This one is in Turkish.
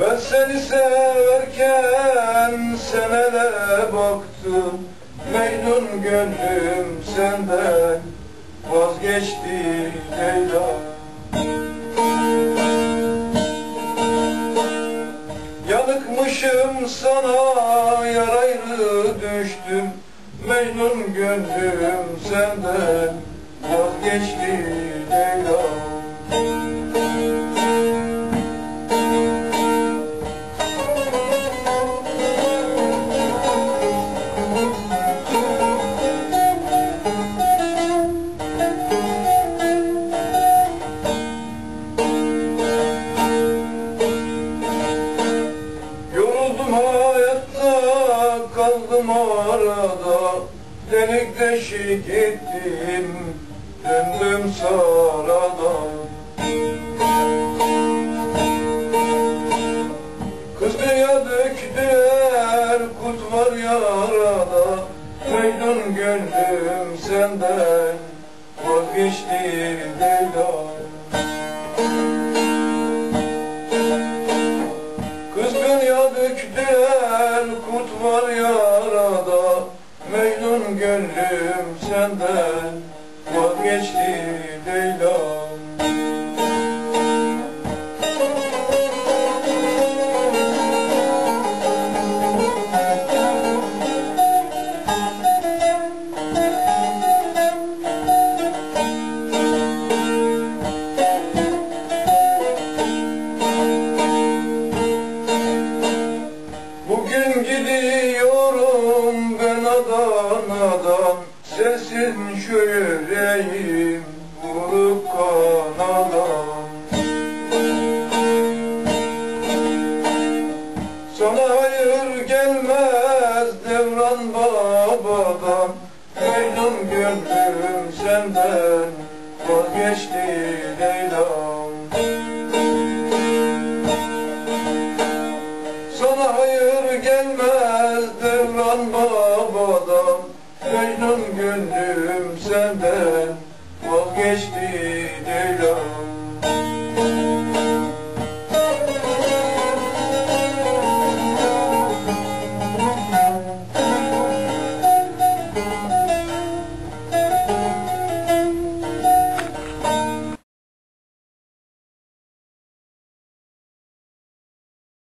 seni severken senele baktım. Mecnun gönlüm senden vazgeçti Leyla. Yanıkmışım sana yar ayrı düştüm. Mecnun gönlüm senden vazgeçti Delik deşik ettin Döndüm sarana. Kızdıya döktüler Kut var yarada. Koydun gönlüm senden Vazgeçtirdiler Canım gönlüm senden vazgeçti. kanadan Sesin şu yüreğim vurup kanadan. Sana hayır gelmez devran babadan. Mecnun gönlüm senden. anda, estou.